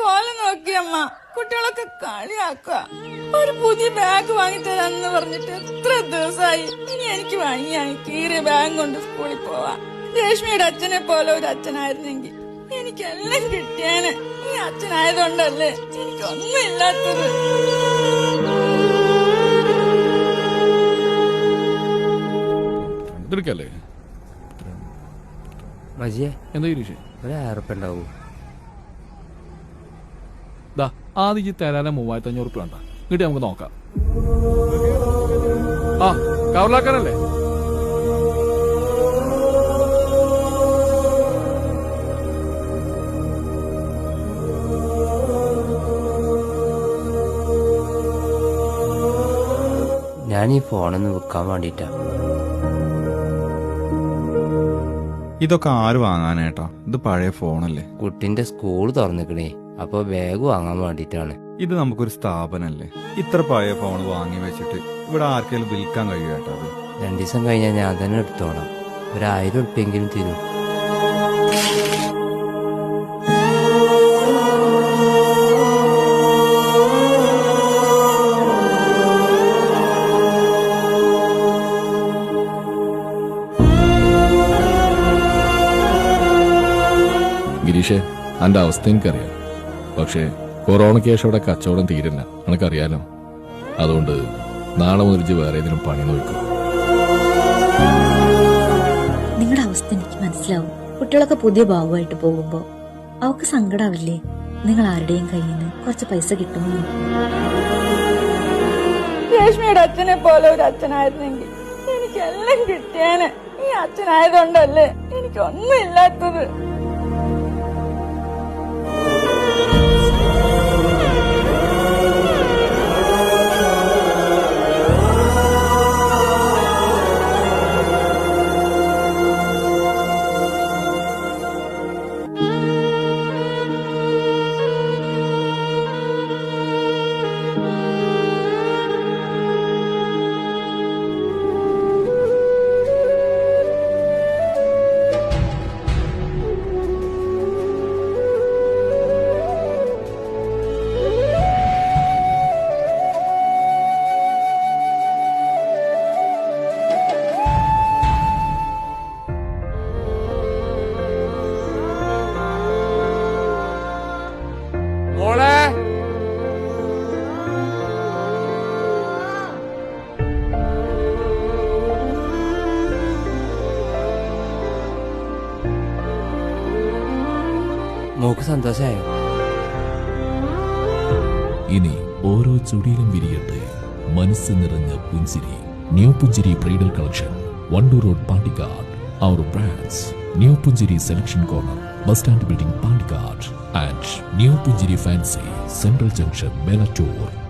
കോലം നോക്കിയമ്മ കുട്ടികളൊക്കെ കളിയാക്കുക. ഒരു പുതിയ ബാഗ് വാങ്ങിത്തരാന്ന് പറഞ്ഞിട്ട് എത്ര ദിവസമായി. ഇനി എനിക്ക് വാങ്ങിയാണ് കീറിയ ബാഗ് കൊണ്ട് സ്കൂളിൽ പോവാ രേഷ്മിയുടെ അച്ഛനെ പോലെ ഒരു അച്ഛനായിരുന്നെങ്കിൽ എനിക്കെല്ലാം കിട്ടിയാന്. ഈ അച്ഛനായതുകൊണ്ടല്ലേ എനിക്കൊന്നും ഇല്ലാത്തത് ഇതെടുക്കല്ലേ മജിയെ എന്താ ഒരു ആയിരപ്പ ഉണ്ടാവൂ? ദാ ആദ്യം ഈ തരാനെ മൂവായിരത്തി അഞ്ഞൂറ് റുപ്യ വേണ്ട ഇങ്ങോട്ട് നമുക്ക് നോക്കാം. ആ കവറിലാക്കാനല്ലേ? ഞാൻ ഈ ഫോണൊന്ന് വിൽക്കാൻ വേണ്ടിട്ടാ ഇതൊക്കെ ആര് വാങ്ങാനേട്ടാ ഇത് പഴയ ഫോണല്ലേ. കുട്ടിന്റെ സ്കൂൾ തുറന്നിക്കണേ. അപ്പൊ ബാഗ് വാങ്ങാൻ വേണ്ടിട്ടാണ്. ഇത് നമുക്കൊരു സ്ഥാപനല്ലേ? ഇത്ര പഴയ ഫോൺ വാങ്ങി വെച്ചിട്ട് ഇവിടെ ആർക്കെങ്കിലും വിൽക്കാൻ കഴിയാട്ടോ രണ്ടു ദിവസം കഴിഞ്ഞാൽ ഞാൻ തന്നെ എടുത്തോളാം. ഒരായിരം ഉറുപ്പ്യെങ്കിലും തരും. ഗിരീഷെ അന്റെ അവസ്ഥ എനിക്കറിയാം. പക്ഷേ കൊറോണയ്ക്ക് ശേഷം അവിടെ കച്ചവടം തീരില്ല. നിനക്കറിയാലോ. അതുകൊണ്ട് നാളെ മുതൽ വേറെ ഏതെങ്കിലും പണി നോക്കും. നിങ്ങളുടെ അവസ്ഥ എനിക്ക് മനസ്സിലാവും. കുട്ടികളൊക്കെ പുതിയ ഭാവമായിട്ട് പോകുമ്പോ അവക്ക് സങ്കടാവില്ലേ? നിങ്ങൾ ആരുടെയും കയ്യിൽ നിന്ന് കുറച്ച് പൈസ കിട്ടുമെന്ന്. രേഷ്മിയുടെ അച്ഛനെ പോലെ ഒരു അച്ഛനായിരുന്നെങ്കിൽ എനിക്കെല്ലാം കിട്ടിയേനെ. ഈ അച്ഛനായതുകൊണ്ടല്ലേ എനിക്കൊന്നും ഇല്ലാത്തത്. മോക്ക് സന്തോഷമായോ ഇനി ഓരോ ചുടിയിലും വിരിയട്ടെ മനസ്സ് നിറഞ്ഞ പുഞ്ചിരി. New Punchiri bridal collection Wandoor road Pandikkad. Our brands new Punchiri selection corner bus stand building Pandikkad. And new Punchiri fancy central junction Melattur.